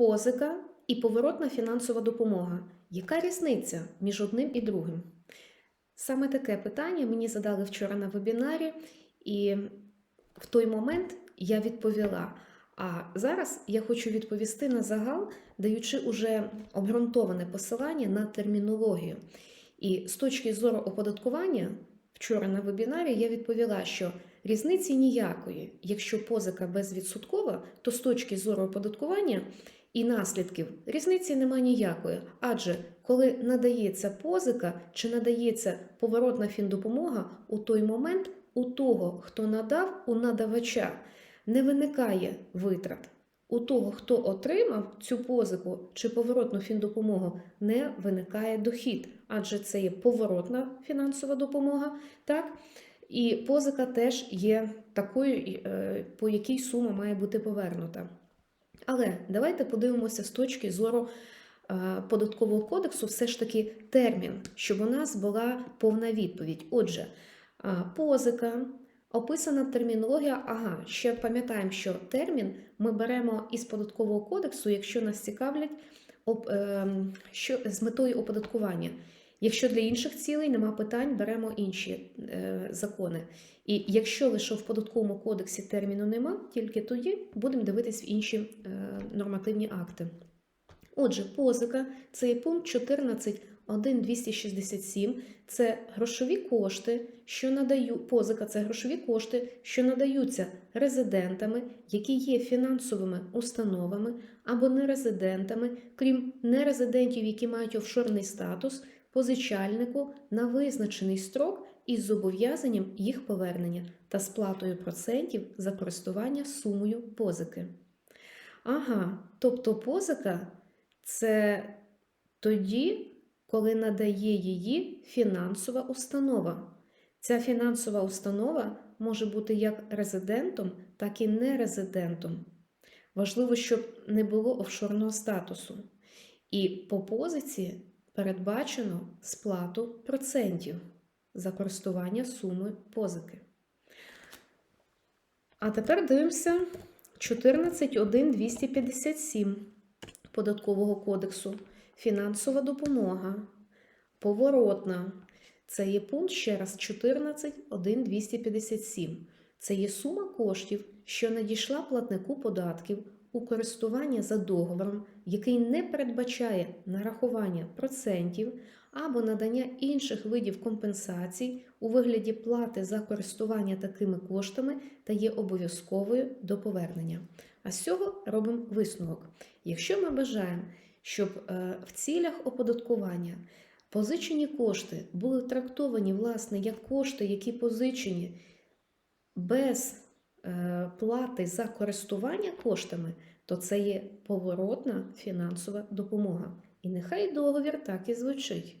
позика і поворотна фінансова допомога. Яка різниця між одним і другим? Саме таке питання мені задали вчора на вебінарі, і в той момент я відповіла. А зараз я хочу відповісти на загал, даючи уже обґрунтоване посилання на термінологію. І з точки зору оподаткування, вчора на вебінарі я відповіла, що різниці ніякої. Якщо позика безвідсоткова, то з точки зору оподаткування і наслідків різниці немає ніякої. Адже коли надається позика чи надається поворотна фіндопомога, у той момент у того, хто надав, у надавача не виникає витрат. У того, хто отримав цю позику чи поворотну фіндопомогу, не виникає дохід, адже це є поворотна фінансова допомога, так? І позика теж є такою, е, по якій сума має бути повернута. Але давайте подивимося з точки зору е, податкового кодексу, все ж таки термін, щоб у нас була повна відповідь. Отже, е, позика, описана термінологія. Ага, ще пам'ятаємо, що термін ми беремо із податкового кодексу, якщо нас цікавлять об, е, що, з метою оподаткування. Якщо для інших цілей нема питань, беремо інші е, закони. І якщо лише в податковому кодексі терміну нема, тільки тоді будемо дивитись в інші е, нормативні акти. Отже, позика це пункт 14.1.267. Це грошові кошти, що надаю позика, це грошові кошти, що надаються резидентами, які є фінансовими установами або нерезидентами, крім нерезидентів, які мають офшорний статус, позичальнику на визначений строк із зобов'язанням їх повернення та сплатою процентів за користування сумою позики. Ага, тобто позика це тоді, коли надає її фінансова установа. Ця фінансова установа може бути як резидентом, так і нерезидентом. Важливо, щоб не було офшорного статусу. І по позиції передбачено сплату процентів за користування суми позики. А тепер дивимося 14.1.257 Податкового кодексу. Фінансова допомога. Поворотна. Це є пункт ще раз 14.1.257. Це є сума коштів, що надійшла платнику податків у користування за договором, який не передбачає нарахування процентів або надання інших видів компенсацій у вигляді плати за користування такими коштами та є обов'язковою до повернення. А з цього робимо висновок. Якщо ми бажаємо, щоб е, в цілях оподаткування позичені кошти були трактовані власне як кошти, які позичені без плати за користування коштами, то це є поворотна фінансова допомога. І нехай договір так і звучить.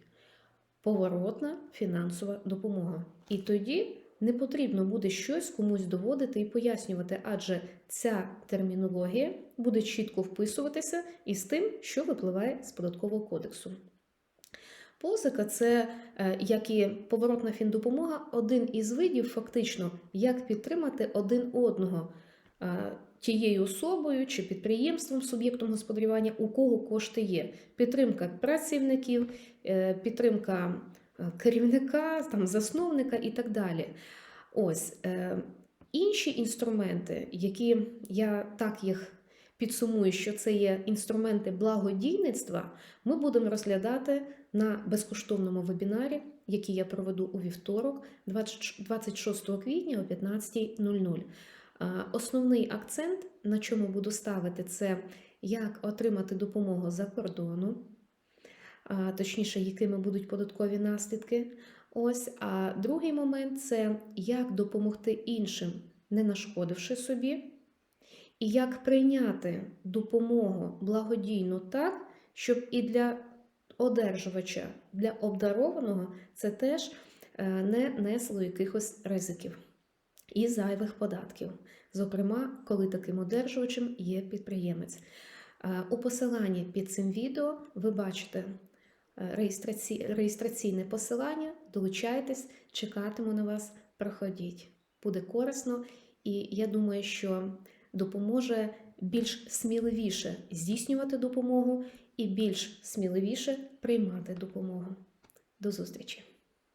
Поворотна фінансова допомога. І тоді не потрібно буде щось комусь доводити і пояснювати, адже ця термінологія буде чітко вписуватися із тим, що випливає з податкового кодексу. Позика це, е, як і поворотна фіндопомога, один із видів, фактично, як підтримати один одного е, тією особою чи підприємством, суб'єктом господарювання, у кого кошти є. Підтримка працівників, е, підтримка керівника, там, засновника і так далі. Ось інші інструменти, які я так їх підсумую, що це є інструменти благодійництва, ми будемо розглядати на безкоштовному вебінарі, який я проведу у вівторок, 26 квітня о 15.00. Основний акцент, на чому буду ставити, це як отримати допомогу за кордону, точніше, якими будуть податкові наслідки. Ось, а другий момент це як допомогти іншим, не нашкодивши собі, і як прийняти допомогу благодійно так, щоб і для одержувача, для обдарованого це теж не несло якихось ризиків і зайвих податків. Зокрема, коли таким одержувачем є підприємець. У посиланні під цим відео ви бачите реєстраці... реєстраційне посилання, долучайтесь, чекатиму на вас, проходіть. Буде корисно, і я думаю, що допоможе більш сміливіше здійснювати допомогу і більш сміливіше приймати допомогу. До зустрічі!